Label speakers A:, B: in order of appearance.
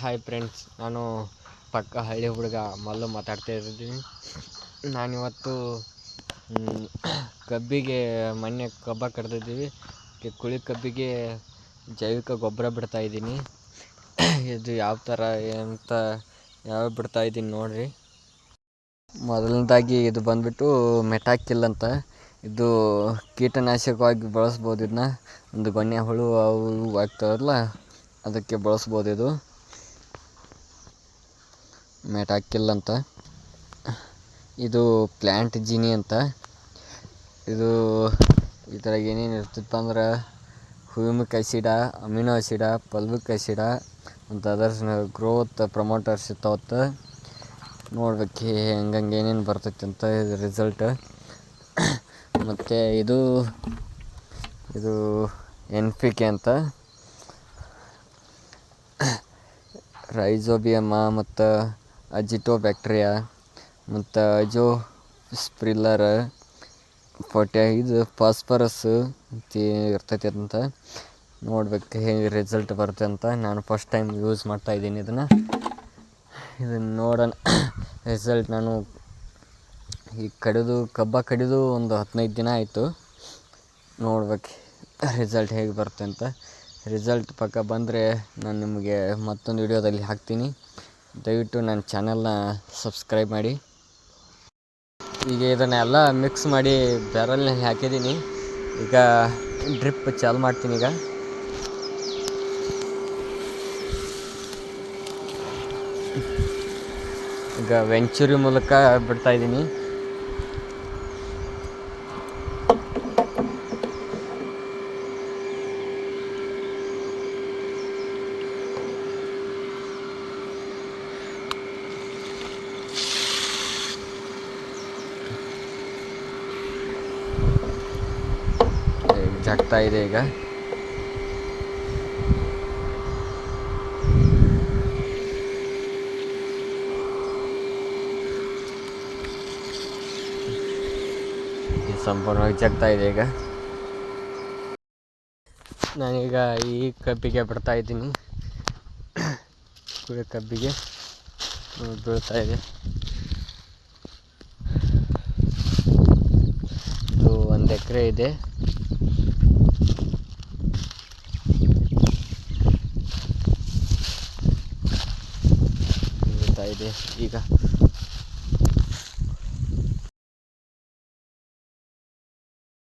A: Hi friends ನಾನು ಪಕ್ಕ ಹಳ್ಳಿ ಹುಡುಗ ಮಲ್ಲು ಮಾತಾಡ್ತಾ ಇದ್ದೀನಿ. ನಾನಿವತ್ತು ಕಬ್ಬಿಗೆ ಮೊನ್ನೆ ಕಬ್ಬ ಕಡ್ದಿದ್ದೀವಿ. ಕುಳಿ ಕಬ್ಬಿಗೆ ಜೈವಿಕ ಗೊಬ್ಬರ ಬಿಡ್ತಾ ಇದ್ದೀನಿ. ಇದು ಯಾವ ಥರ ಅಂತ ಯಾವ ಬಿಡ್ತಾ ಇದ್ದೀನಿ ನೋಡಿರಿ. ಮೊದಲನೇದಾಗಿ ಇದು ಬಂದ್ಬಿಟ್ಟು ಮೆಟಾಕಿಲ್ ಅಂತ. ಇದು ಕೀಟನಾಶಕವಾಗಿ ಬಳಸ್ಬೋದು ಇದನ್ನ ಒಂದು ಗೊನೆ ಹುಳು, ಅವು ಆಗ್ತಾವಲ್ಲ, ಅದಕ್ಕೆ ಬಳಸ್ಬೋದು ಇದು. ಮೆಟಾಕಿಲ್ ಅಂತ. ಇದು ಪ್ಲ್ಯಾಂಟ್ ಜೀನಿ ಅಂತ. ಇದು ಇದ್ರಾಗ ಏನೇನು ಇರ್ತಿತ್ತು ಅಂದ್ರೆ ಹ್ಯೂಮಿಕ್ ಆ್ಯಸಿಡ ಅಮಿನೋ ಆ್ಯಸಿಡ ಪಲ್ವಿಕ್ ಆ್ಯಸಿಡ ಮತ್ತು ಅದರ್ಸ್ ಗ್ರೋತ್ ಪ್ರಮೋಟರ್ಸ್ ಇರ್ತಾವತ್ತು. ನೋಡ್ಬೇಕು ಹೆಂಗಂಗೆ ಏನೇನು ಬರ್ತೈತೆ ಅಂತ ಇದು ರಿಸಲ್ಟ್ ಮತ್ತು ಇದು ಇದು ಎನ್ ಪಿ ಕೆ ಅಂತ. ರೈಝೋಬಿಯಮ್ಮ ಮತ್ತು ಅಜಿಟೋ ಬ್ಯಾಕ್ಟ್ರಿಯಾ ಮತ್ತು ಅಜೋ ಸ್ಪ್ರಿಲ್ಲರ್, ಫೋರ್ಟಿ ಇದು ಫಾಸ್ಫರಸ್ ಇರ್ತೈತಿ ಅಂತ ನೋಡ್ಬೇಕು ಹೇಗೆ ರಿಸಲ್ಟ್ ಬರುತ್ತೆ ಅಂತ. ನಾನು ಫಸ್ಟ್ ಟೈಮ್ ಯೂಸ್ ಮಾಡ್ತಾ ಇದ್ದೀನಿ ಇದನ್ನು. ಇದನ್ನು ನೋಡೋಣ. ರಿಸಲ್ಟ್ ನಾನು ಈ ಕಡಿದು, ಕಬ್ಬ ಕಡಿದು ಒಂದು ಹದಿನೈದು ದಿನ ಆಯಿತು. ನೋಡ್ಬೇಕು ರಿಸಲ್ಟ್ ಹೇಗೆ ಬರುತ್ತೆ ಅಂತ. ರಿಸಲ್ಟ್ ಪಕ್ಕ ಬಂದರೆ ನಾನು ನಿಮಗೆ ಮತ್ತೊಂದು ವಿಡಿಯೋದಲ್ಲಿ ಹಾಕ್ತೀನಿ. ದಯವಿಟ್ಟು ನನ್ನ ಚಾನಲ್ನ ಸಬ್ಸ್ಕ್ರೈಬ್ ಮಾಡಿ. ಈಗ ಇದನ್ನೆಲ್ಲ ಮಿಕ್ಸ್ ಮಾಡಿ ಬ್ಯಾರಲ್ನಲ್ಲಿ ಹಾಕಿದ್ದೀನಿ. ಈಗ ಡ್ರಿಪ್ ಚಾಲು ಮಾಡ್ತೀನಿ ಈಗ. ಈಗ ವೆಂಚುರಿ ಮೂಲಕ ಬಿಡ್ತಾ ಜಗ್ತಾ ಇದೆ ಈಗ. ಸಂಪೂರ್ಣವಾಗಿ ಜಗ್ತಾ ಇದೆ ಈಗ. ನಾನೀಗ ಈ ಕಬ್ಬಿಗೆ ಬಿಡ್ತಾ ಇದ್ದೀನಿ. ಕುಳಿ ಕಬ್ಬಿಗೆ ಬೀಳ್ತಾ ಇದೆ. ಇದು ಒಂದು ಎಕರೆ ಇದೆ ಬೀಳ್ತಾ ಇದೆ. ಈಗ